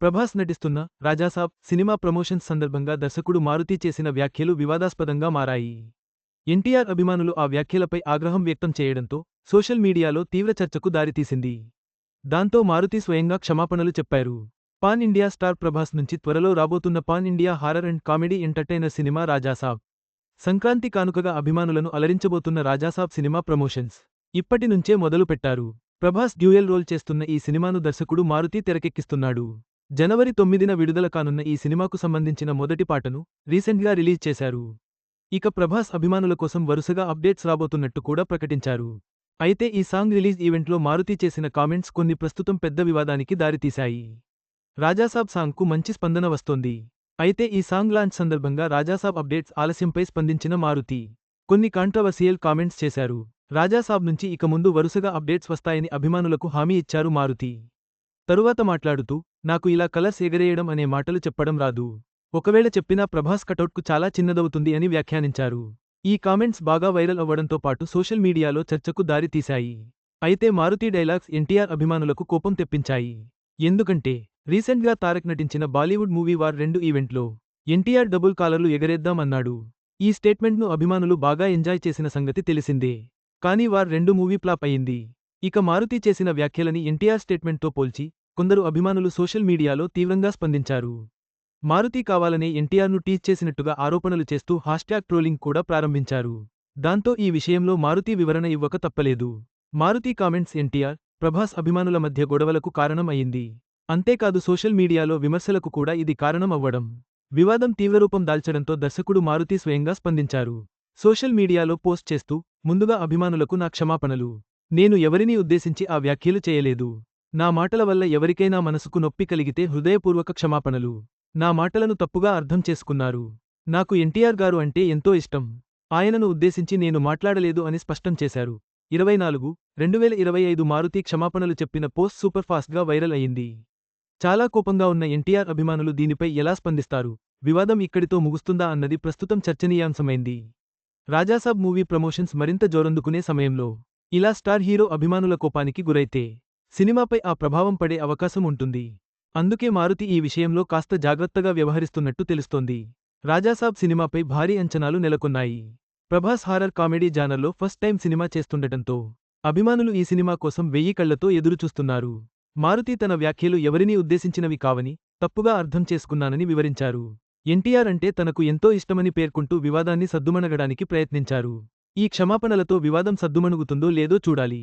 ప్రభాస్ నటిస్తున్న Raja Saab cinema promotions సందర్భంగా దర్శకుడు మారుతి చేసిన వ్యాఖ్యలు వివాదాస్పదంగా మారాయి. ఎన్టీఆర్ అభిమానులు ఆ వ్యాఖ్యలపై ఆగ్రహం వ్యక్తం చేయడంతో సోషల్ మీడియాలో తీవ్ర చర్చకు దారితీసింది. దాంతో మారుతి స్వయంగా క్షమాపణలు చెప్పారు. పాన్ ఇండియా స్టార్ ప్రభాస్ నుంచి త్వరలో రాబోతున్న pan India horror and comedy entertainer cinema Rajasaab. Sankranti కానుకగా అభిమానులను అలరించబోతున్న రాజాసాబ్ సినిమా ప్రమోషన్స్ ఇప్పటి నుంచే మొదలుపెట్టారు. ప్రభాస్ డ్యూయల్ రోల్ చేస్తున్న ఈ సినిమాను దర్శకుడు మారుతి తెరకెక్కిస్తున్నాడు. జనవరి తొమ్మిదిన విడుదల కానున్న ఈ సినిమాకు సంబంధించిన మొదటి పాటను రీసెంట్గా రిలీజ్ చేశారు. ఇక ప్రభాస్ అభిమానుల కోసం వరుసగా అప్డేట్స్ రాబోతున్నట్టు కూడా ప్రకటించారు. అయితే ఈ సాంగ్ రిలీజ్ ఈవెంట్లో మారుతి చేసిన కామెంట్స్ కొన్ని ప్రస్తుతం పెద్ద వివాదానికి దారితీశాయి. రాజాసాబ్ సాంగ్కు మంచి స్పందన వస్తోంది. అయితే ఈ సాంగ్ లాంచ్ సందర్భంగా రాజాసాబ్ అప్డేట్స్ ఆలస్యంపై స్పందించిన మారుతి కొన్ని కాంట్రవర్సియల్ కామెంట్స్ చేశారు. రాజాసాబ్ నుంచి ఇక ముందు వరుసగా అప్డేట్స్ వస్తాయని అభిమానులకు హామీ ఇచ్చారు మారుతి. తరువాత మాట్లాడుతూ నాకు ఇలా కల ఎగరేయడం అనే మాటలు చెప్పడం రాదు. ఒకవేళ చెప్పినా ప్రభాస్ కటౌట్కు చాలా చిన్నదవుతుంది అని వ్యాఖ్యానించారు. ఈ కామెంట్స్ బాగా వైరల్ అవ్వడంతో పాటు సోషల్ మీడియాలో చర్చకు దారితీశాయి అయితే మారుతి డైలాగ్స్ ఎన్టీఆర్ అభిమానులకు కోపం తెప్పించాయి. ఎందుకంటే రీసెంట్గా తారక్ నటించిన బాలీవుడ్ మూవీ వార్ రెండు ఈవెంట్లో ఎన్టీఆర్ డబుల్ కాలర్లు ఎగరేద్దామన్నాడు ఈ స్టేట్మెంట్ను అభిమానులు బాగా ఎంజాయ్ చేసిన సంగతి తెలిసిందే. కానీ వార్ రెండు మూవీ ఫ్లాప్ అయింది ఇక మారుతి చేసిన వ్యాఖ్యలని ఎన్టీఆర్ స్టేట్మెంట్తో పోల్చి కొందరు అభిమానులు సోషల్ మీడియాలో తీవ్రంగా స్పందించారు. మారుతి కావాలనే ఎన్టీఆర్ను టీచ్ చేసినట్టుగా ఆరోపణలు చేస్తూ హాష్ట్యాగ్ ట్రోలింగ్ కూడా ప్రారంభించారు. దాంతో ఈ విషయంలో మారుతి వివరణ ఇవ్వక తప్పలేదు. మారుతి కామెంట్స్ ఎన్టీఆర్ ప్రభాస్ అభిమానుల మధ్య గొడవలకు కారణం అయింది. అంతేకాదు సోషల్ మీడియాలో విమర్శలకు కూడా ఇది కారణం అవ్వడం. వివాదం తీవ్రరూపం దాల్చడంతో దర్శకుడు మారుతి స్వయంగా స్పందించారు. సోషల్ మీడియాలో పోస్ట్ చేస్తూ ముందుగా అభిమానులకు నా క్షమాపణలు. నేను ఎవరినీ ఉద్దేశించి ఆ వ్యాఖ్యలు చేయలేదు. నా మాటల వల్ల ఎవరికైనా మనసుకు నొప్పి కలిగితే హృదయపూర్వక క్షమాపణలు. నా మాటలను తప్పుగా అర్థం చేసుకున్నారు. నాకు ఎన్టీఆర్ గారు అంటే ఎంతో ఇష్టం. ఆయనను ఉద్దేశించి నేను మాట్లాడలేదు అని స్పష్టం చేశారు. ఇరవై నాలుగు రెండువేల ఇరవై ఐదు మారుతి క్షమాపణలు చెప్పిన పోస్ట్ సూపర్ఫాస్ట్గా వైరల్ అయింది. చాలా కోపంగా ఉన్న ఎన్టీఆర్ అభిమానులు దీనిపై ఎలా స్పందిస్తారు? వివాదం ఇక్కడితో ముగుస్తుందా అన్నది ప్రస్తుతం చర్చనీయాంశమైంది. రాజాసాబ్ మూవీ ప్రమోషన్స్ మరింత జోరందుకునే సమయంలో ఇలా స్టార్ హీరో అభిమానుల కోపానికి గురైతే సినిమాపై ఆ ప్రభావం పడే అవకాశం ఉంటుంది. అందుకే మారుతి ఈ విషయంలో కాస్త జాగ్రత్తగా వ్యవహరిస్తున్నట్టు తెలుస్తోంది. రాజాసాబ్ సినిమాపై భారీ అంచనాలు నెలకొన్నాయి. ప్రభాస్ హారర్ కామెడీ జానర్లో ఫస్ట్ టైం సినిమా చేస్తుండటంతో అభిమానులు ఈ సినిమా కోసం వెయ్యి కళ్ళతో ఎదురుచూస్తున్నారు. మారుతి తన వ్యాఖ్యలు ఎవరినీ ఉద్దేశించినవి కావని తప్పుగా అర్థం చేసుకున్నానని వివరించారు. ఎన్టీఆర్ అంటే తనకు ఎంతో ఇష్టమని పేర్కొంటూ వివాదాన్ని సద్దుమణగడానికి ప్రయత్నించారు. ఈ క్షమాపణలతో వివాదం సద్దుమణుగుతుందో లేదో చూడాలి.